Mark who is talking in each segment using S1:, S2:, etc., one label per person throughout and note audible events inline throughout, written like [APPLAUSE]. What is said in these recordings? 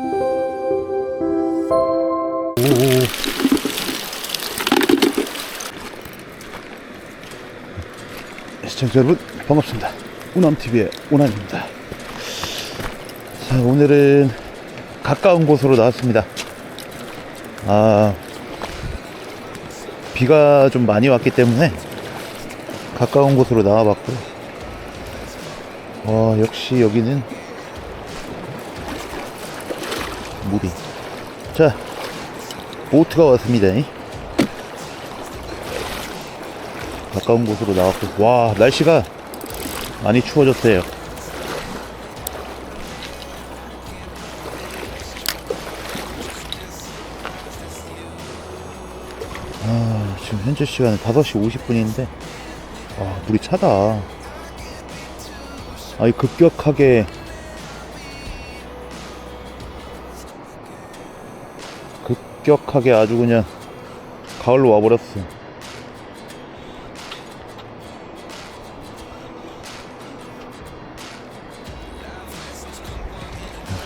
S1: 오. 시청자 여러분 반갑습니다. 우남TV의 우남입니다. 자 오늘은 가까운 곳으로 나왔습니다. 아 비가 좀 많이 왔기 때문에 가까운 곳으로 나와봤고요. 와 역시 여기는 물이 자 보트가 왔습니다. 가까운 곳으로 나왔고 와 날씨가 많이 추워졌어요. 아, 지금 현재 시간은 5시 50분인데 와 물이 차다. 아이 급격하게 급격하게 아주 그냥 가을로 와버렸어.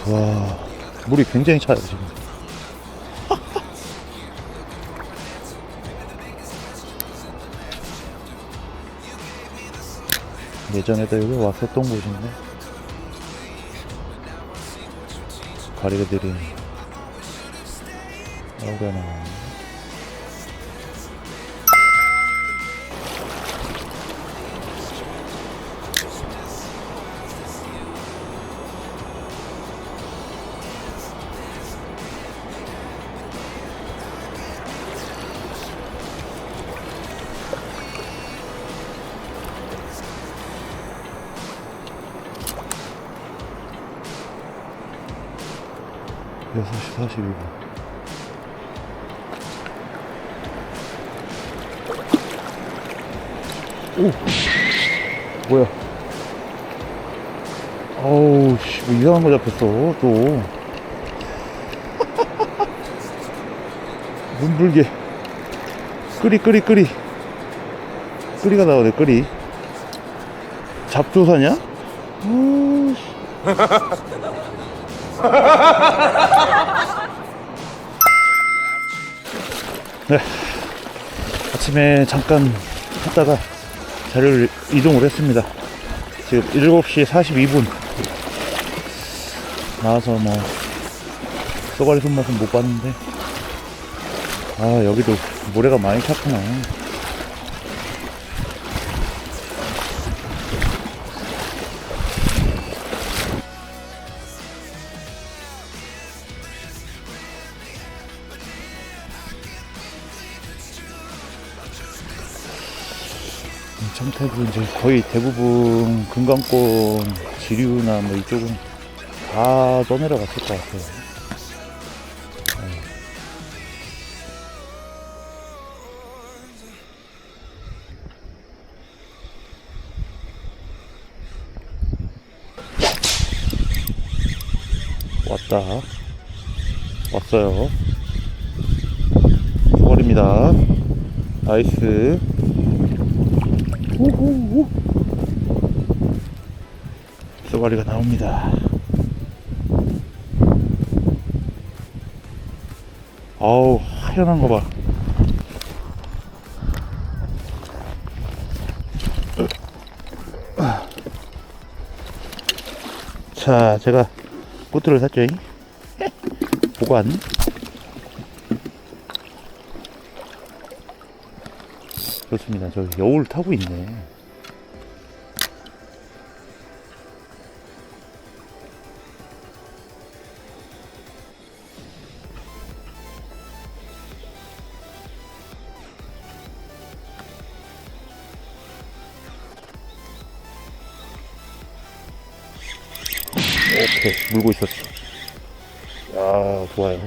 S1: 와 물이 굉장히 차요 지금. [LAUGHS] 예전에도 여기 왔었던 곳인데 가리개들이 나오려나 여섯 시 42분 오 뭐야 어우 씨 뭐 이상한 거 잡혔어 또 [LAUGHS] 문불개 끄리 끄리 끄리 끄리가 나오네 끄리 잡조사냐? 어우 씨. [LAUGHS] 네. 아침에 잠깐 했다가 자리를 이동을 했습니다. 지금 7시 42분. 나와서 뭐 쏘가리 손맛은 못 봤는데. 아 여기도 모래가 많이 찼구나 청태도 이제 거의 대부분 금강권 지류나 뭐 이쪽은 다 떠내려갔을 것 같아요. 네. 왔다. 왔어요. 수월입니다. 나이스. 오호오. 쏘가리가 나옵니다. 아우 하얀한 거 봐. 자, 제가 보트를 샀죠. [LAUGHS] 보관. 그렇습니다. 저 여울 타고 있네. 오케이 물고 있었어. 야 좋아요.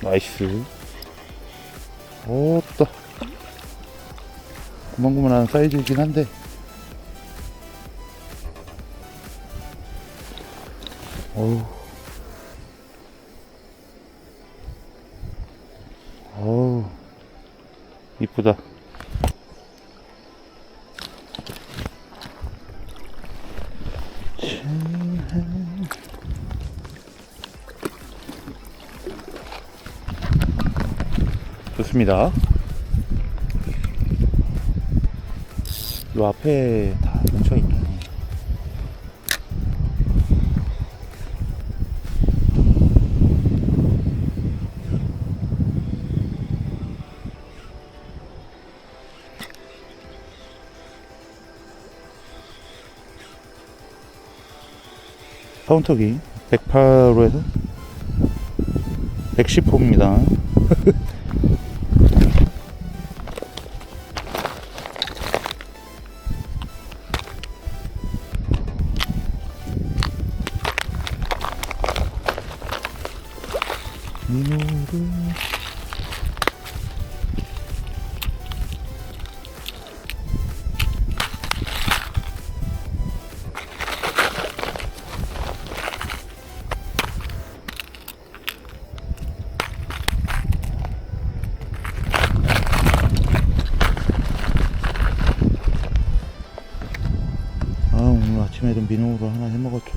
S1: 나이스. 오따 구멍구멍한 사이즈이긴 한데. 어우. 어우. 이쁘다 좋습니다. 요 앞에 다 뭉쳐 있네. 카운터기 108호에서 110호입니다. [LAUGHS]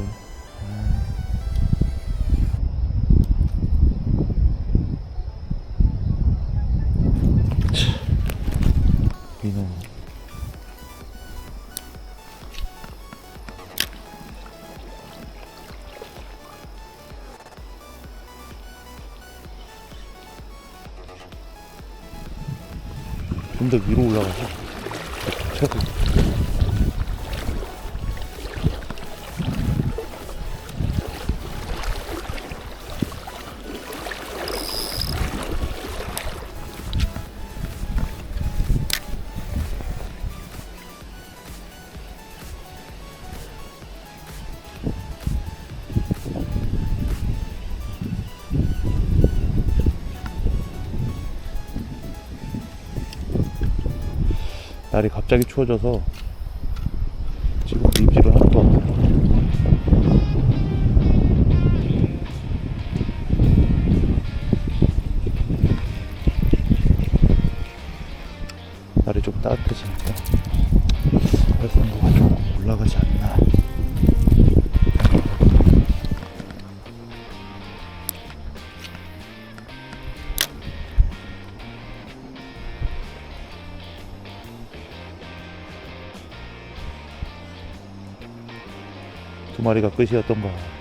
S1: 하나 해 먹었죠. 민호. 좀더 위로 올라가서 날이 갑자기 추워져서 지금 입질을 것 같아요. 날이 좀 따뜻해 마리가 끝이었던가.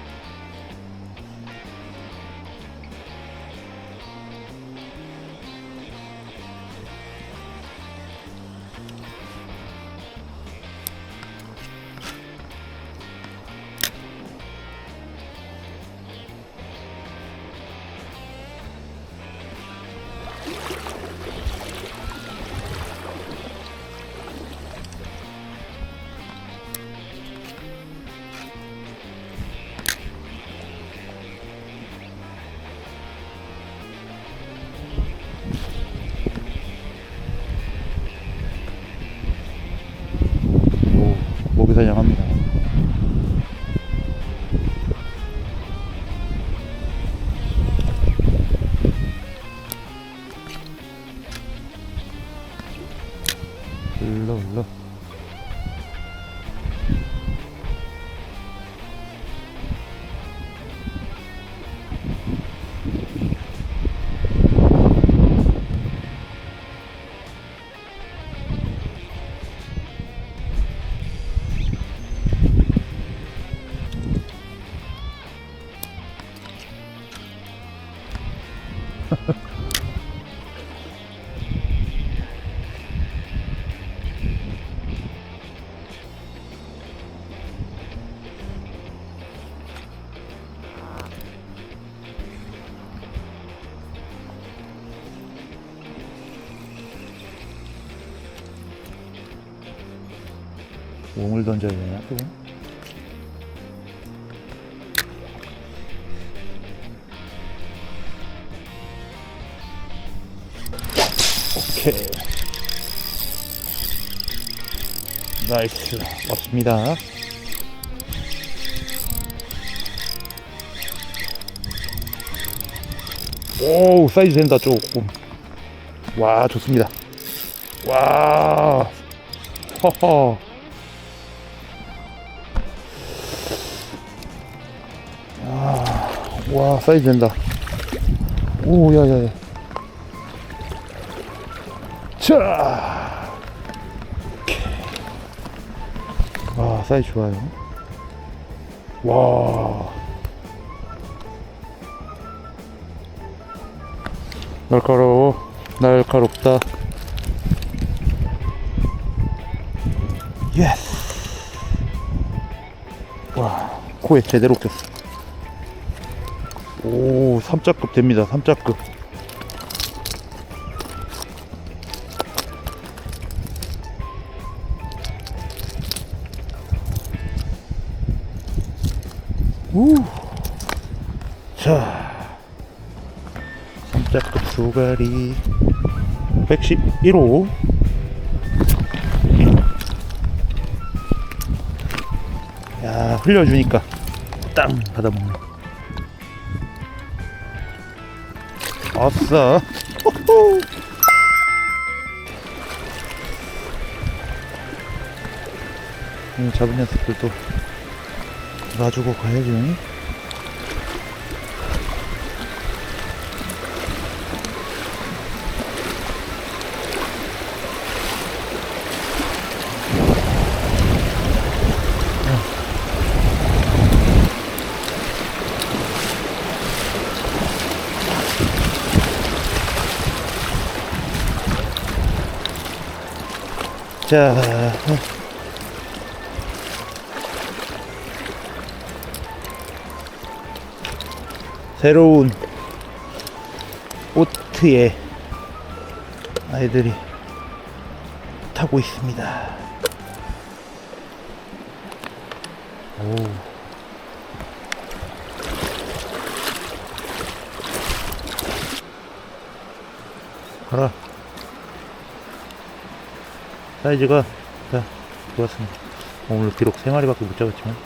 S1: 옹을 던져야 되나 또? 오케이. 나이스. 맞습니다. 오 사이즈 된다 조금. 와 좋습니다. 와. 허허 와 사이즈 된다 오 야야야 자. 아, 사이즈 좋아요. 와. 날카로워. 날카롭다. 예스. 와, 코에 제대로 꼈어. 오, 3자급 됩니다. 3자급. 우. 자. 3자급 소가리 111호 야 흘려주니까 땅 받아먹네 아싸 호호. 이 잡은 녀석들도 놔주고 가야지 자 새로운 보트에 아이들이 타고 있습니다. 오. 가라. 사이즈가 자 좋았습니다. 오늘 비록 3마리밖에 못 잡았지만.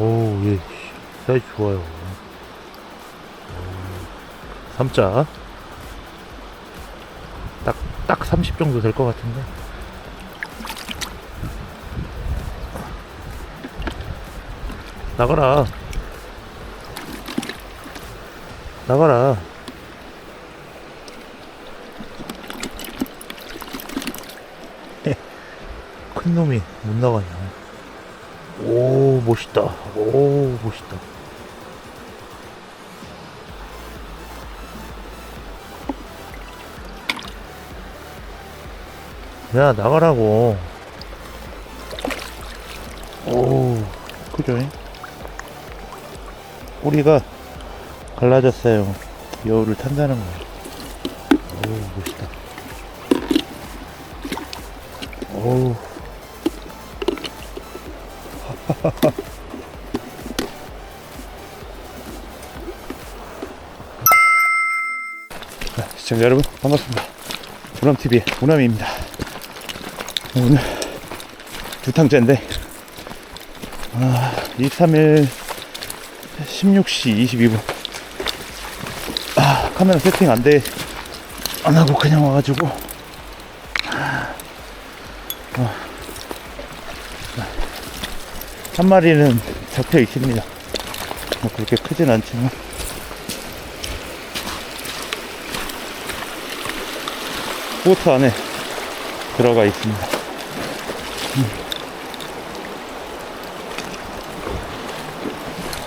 S1: 오우 예 사이즈 좋아요. 오, 3자. 딱, 딱 30 정도 될 것 같은데. 나가라. 나가라 큰 놈이 못 나가냐. 오 멋있다. 오 멋있다. 야 나가라고. 오 그죠? 꼬리가 갈라졌어요. 여우를 탄다는 거야 오 멋있다. 오 자, [LAUGHS] 시청자 여러분 반갑습니다. 우남TV의 우남입니다. 오늘 두 탕째인데 아, 23일 16시 22분 아, 카메라 세팅 안 돼. 안 하고 그냥 와가지고 한 마리는 잡혀 있습니다. 뭐 그렇게 크진 않지만 보트 안에 들어가 있습니다. 음.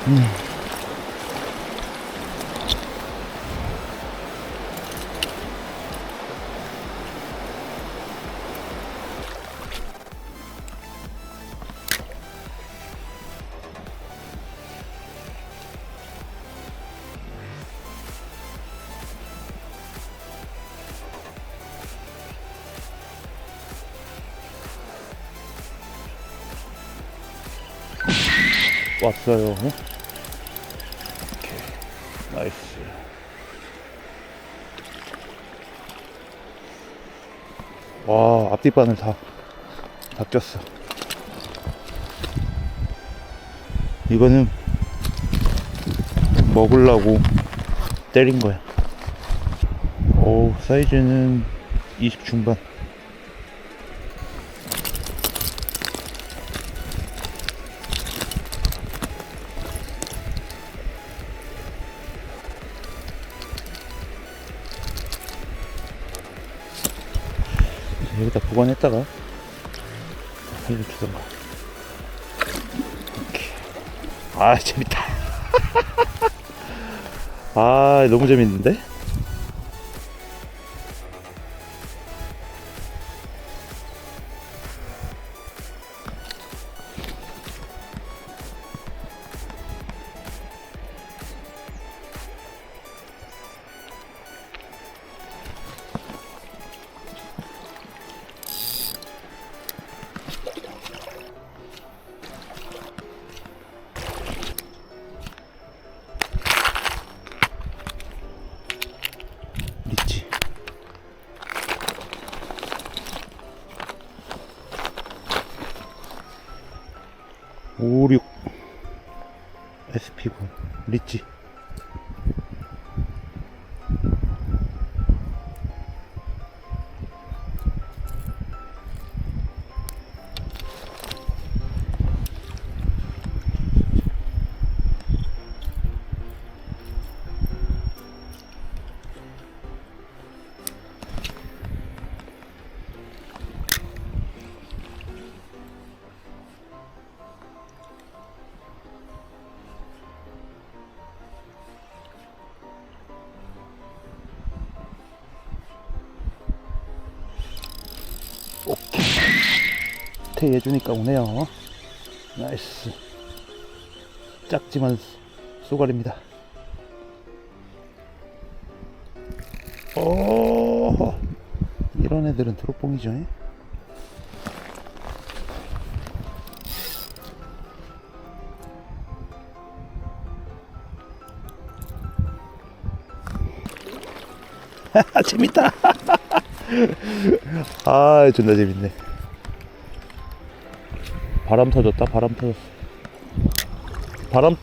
S1: 음. 왔어요. 오케이. 나이스. 와, 앞뒷바늘 다, 다 꼈어. 이거는 먹으려고 때린 거야. 오, 사이즈는 20 중반. 여기다 보관했다가 살려주던가. 아, 재밌다. [LAUGHS] 아, 너무 재밌는데? SP9 리치 주니까 오네요. 나이스. 작지만 쏘가리입니다. 오 이런 애들은 드롭봉이죠. 예? [LAUGHS] 재밌다. [LAUGHS] 아 존나 재밌네 바람 터졌다 바람 터졌어. 바람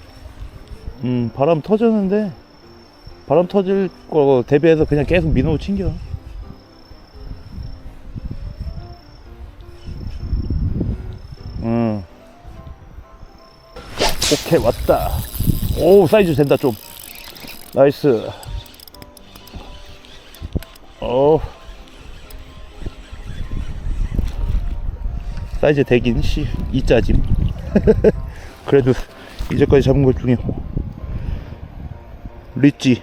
S1: 음 바람 터졌는데 바람 터질 거 대비해서 그냥 계속 민호 챙겨. 음. 오케이 왔다. 오 사이즈 된다 좀. 나이스. 어 사이즈 되긴 씨 이짜짐. [LAUGHS] 그래도 이제까지 잡은 것 중에 리찌.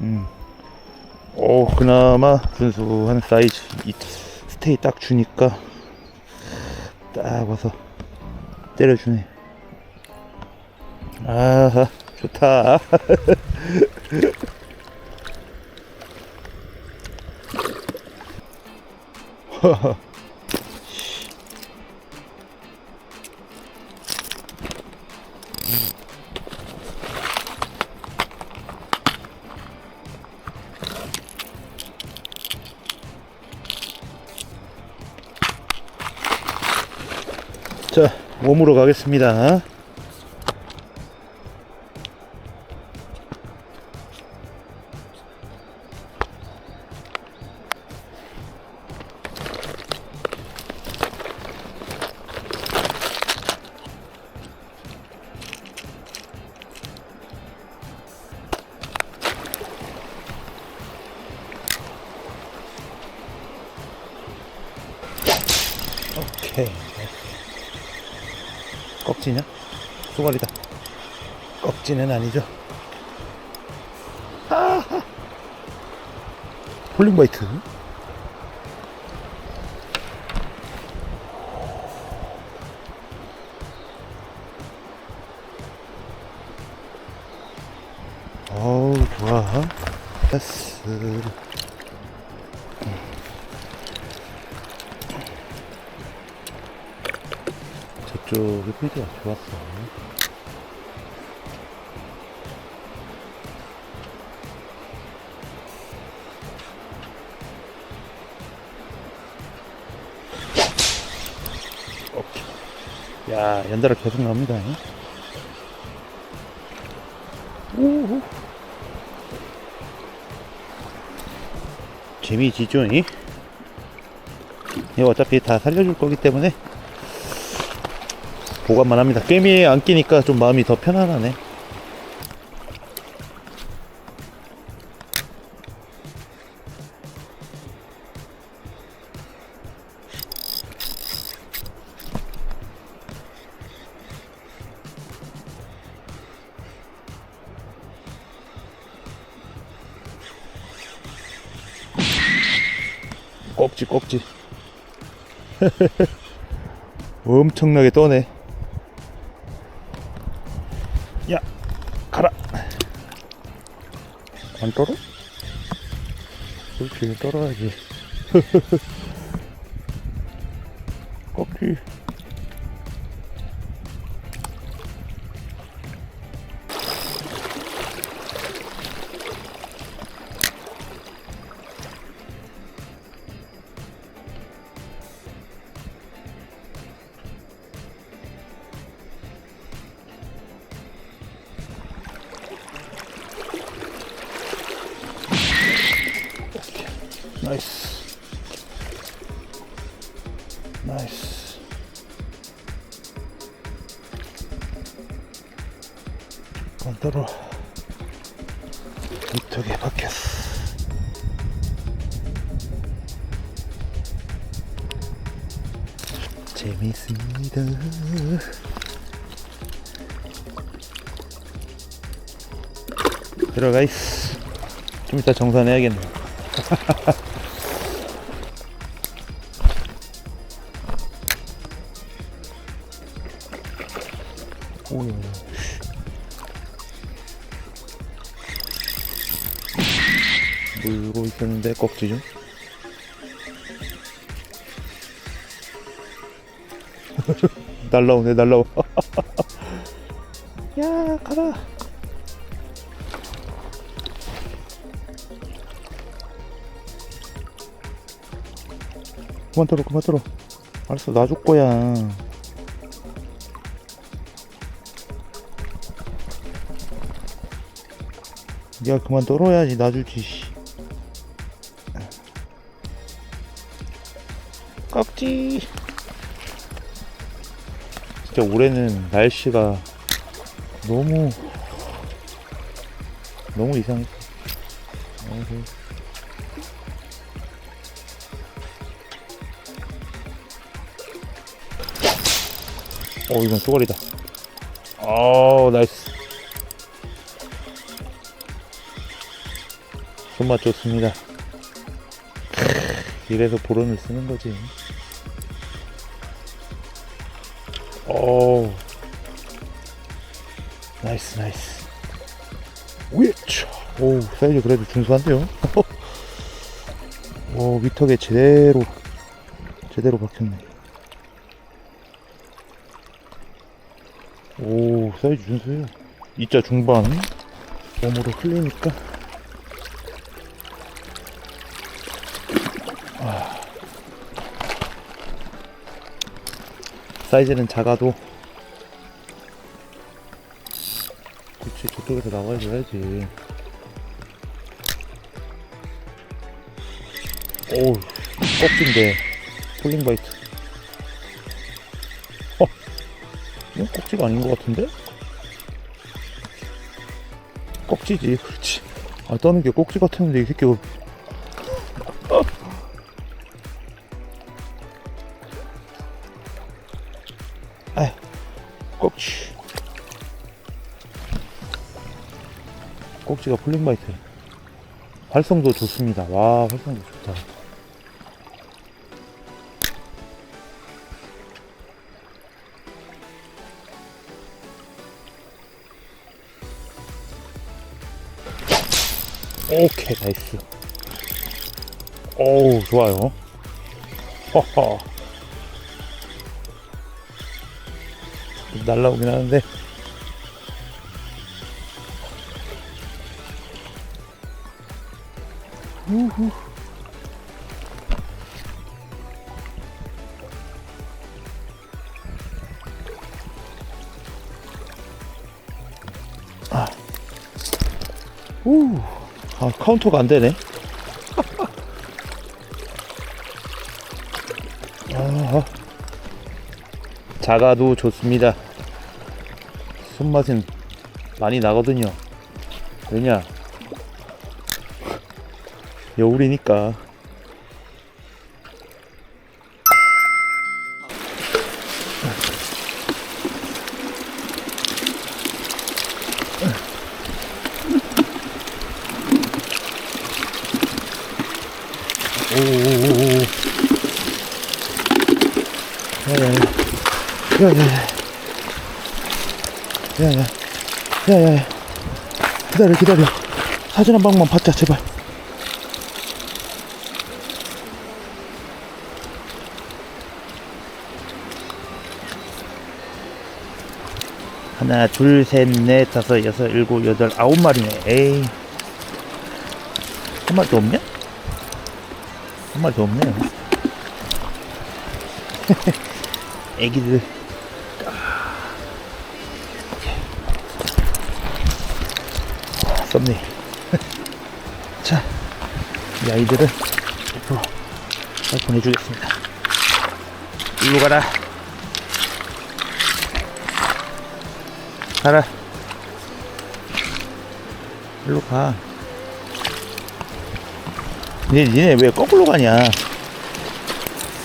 S1: 음. 오 그나마 순수한 사이즈. 이 스테이 딱 주니까 딱 와서 때려주네. 아하 좋다 [LAUGHS] 자, 웜으로 가겠습니다. 꺽지냐? 쏘가리다. 꺽지는 아니죠. 아하. 폴링바이트. 필드가 좋았어. 오케이. 야, 연달아 계속 나옵니다. 오호. 재미지죠? 이? 어차피 다 살려줄 거기 때문에 보관만 합니다. 게임에 안 끼니까 좀 마음이 더 편안하네. 꼭지 꼭지 [LAUGHS] 엄청나게 떠네 안 떨어? 그렇지 떨어야지 [LAUGHS] 꼭지 이쪽에 박혔어. 재밌습니다. 들어가 있어. 좀 이따 정산해야겠네 [LAUGHS] 꺽지 좀. [LAUGHS] 날라오네 날라와. [LAUGHS] 야 가라. 그만 들어 그만 들어. 알았어 놔줄 거야. 야 그만 떨어야지 놔주지 깍지 진짜 올해는 날씨가 너무 너무 이상해. 어 이건 쏘가리다 어 나이스 손맛 좋습니다. 이래서 보론을 쓰는 거지. 오, 나이스 나이스. 위쳐. 오 사이즈 그래도 준수한데요. [LAUGHS] 오 위턱에 제대로 제대로 박혔네. 오 사이즈 준수해요. 이자 중반 몸으로 흘리니까. 사이즈는 작아도 그치 저쪽에서 나와줘야지 오우 꺽지인데 폴링바이트 어? 이건 꼭지가 아닌 것 같은데? 꼭지지 그렇지 아 떠는 게 꼭지 같았는데 이 새끼 아 꼭지. 꼭지가 폴링바이트. 활성도 좋습니다. 와, 활성도 좋다. 오케이, 나이스. 오우, 좋아요. 허허. 날라오긴 하는데 우후. 아. 우. 아, 카운터가 안 되네. [LAUGHS] 아. 작아도 좋습니다. 손맛은 많이 나거든요. 왜냐? 여울이니까. 기다려 기다려. 사진 한 방만 받자 제발. 하나 둘 셋 넷 다섯 여섯 일곱 여덟 아홉 마리네. 에이. 한 마리도 없냐? 한 마리도 없네. [LAUGHS] 애기들 썸네 [LAUGHS] 자, 이 아이들을 옆으로 잘 보내주겠습니다. 일로 가라. 가라. 일로 가. 니네, 니네 왜 거꾸로 가냐?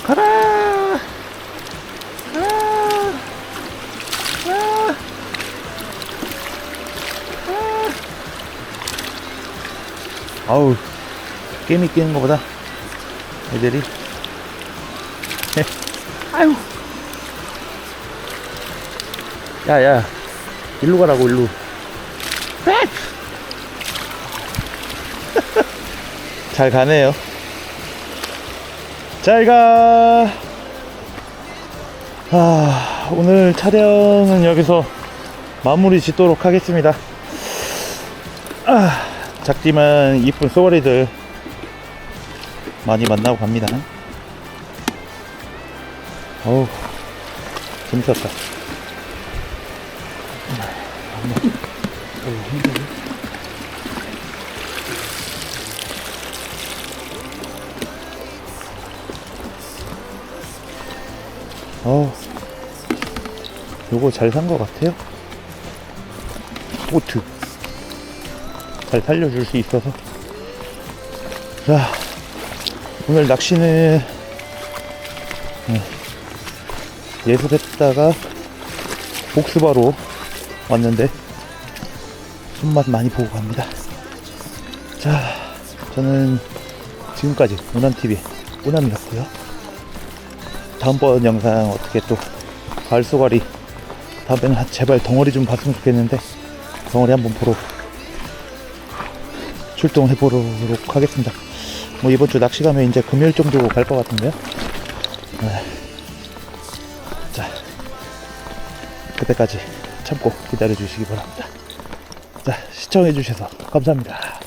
S1: 가라. 가라. 가라. 아우 게임이 끼는 것보다 애들이. 아유. 야야. 일로 가라고 일로. [LAUGHS] 잘 가네요. 잘가. 아, 오늘 촬영은 여기서 마무리 짓도록 하겠습니다. 아, 작지만 이쁜 쏘가리들 많이 만나고 갑니다. 어우, 재밌었다. 어우, 요거 잘 산 것 같아요. 보트. 잘 살려줄 수 있어서. 자 오늘 낚시는 네, 예습했다가 복수바로 왔는데 손맛 많이 보고 갑니다. 자 저는 지금까지 우남TV 우남이었고요. 다음번 영상 어떻게 또 쏘가리 다음에는 한- 제발 덩어리 좀 봤으면 좋겠는데 덩어리 한번 보러 출동해 보도록 하겠습니다. 뭐 이번 주 낚시 가면 이제 금요일 정도 갈 것 같은데요. 네. 자, 그때까지 참고 기다려 주시기 바랍니다. 자, 시청해 주셔서 감사합니다.